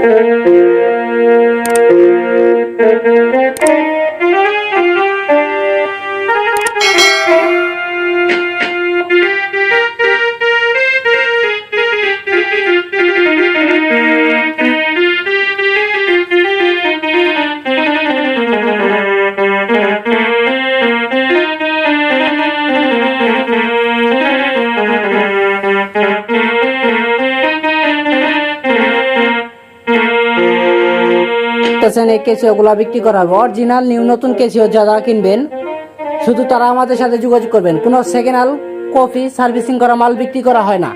Thank you. দেখতেছেন এই কেসিওগুলো বিক্রি করা হবে। অরিজিনাল নিউ নতুন কেসিও যারা কিনবেন, শুধু তারা আমাদের সাথে যোগাযোগ করবেন। কোনো সেকেন্ড হ্যান্ড কফি সার্ভিসিং করা মাল বিক্রি করা হয় না।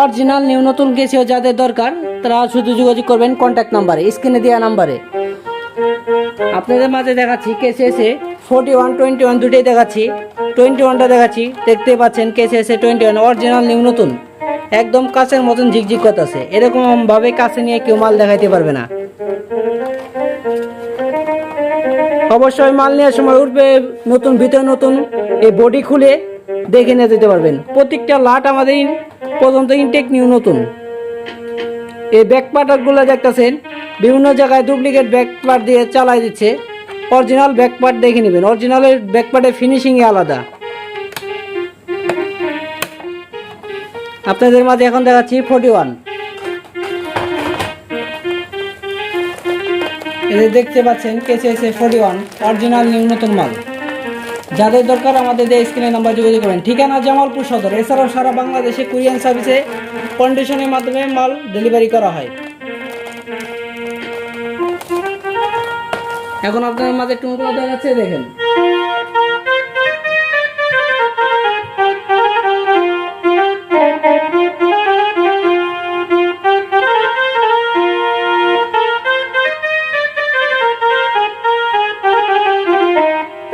অরিজিনাল নিউ নতুন কেসিও যাদের দরকার, তারা শুধু যোগাযোগ করবেন কন্ট্যাক্ট নাম্বারে স্ক্রিনে দেওয়া নাম্বারে আপনাদের মাঝে দেখাচ্ছি কেসে এসে ফোর্টি ওয়ান টোয়েন্টি ওয়ান দুটোই দেখাচ্ছি। টোয়েন্টি ওয়ানটা দেখাচ্ছি দেখতে পাচ্ছেন কেসে এসে টোয়েন্টি ওয়ান অরিজিনাল নিউ নতুন। একদম কাছের মতন ঝিকঝিক করতেছে। এরকম ভাবে কাছে নিয়ে কেউ মাল দেখাইতে পারবে না। অবশ্যই মাল নেওয়ার সময় উঠবে, নতুন ভিতরে নতুন এই বডি খুলে দেখে নিয়ে যেতে পারবেন। প্রত্যেকটা লাট আমাদের পর্যন্ত ইনটেক নিউ নতুন। এই ব্যাক পার্টারগুলো দেখতেছেন, বিভিন্ন জায়গায় ডুপ্লিকেট ব্যাক পার্ট দিয়ে চালাই দিচ্ছে। অরিজিনাল ব্যাক পার্ট দেখে নেবেন। অরিজিনালের ব্যাক পার্টের ফিনিশিংই আলাদা। আপনাদের মাঝে এখন দেখাচ্ছি ফোর্টি ওয়ান এই দেখতে পাচ্ছেন কেসিএসএ এসে ফোর্টি ওয়ান অরিজিনাল নতুন মাল। যাদের দরকার আমাদের দিয়ে স্ক্রিনে নাম্বার যোগাযোগ করেন ঠিকানা জামালপুর সদর। এছাড়াও সারা বাংলাদেশে কুরিয়ান সার্ভিসে কন্ডিশনের মাধ্যমে মাল ডেলিভারি করা হয়। এখন আপনাদের মাঝে টুকরো দেখা যাচ্ছে, দেখেন।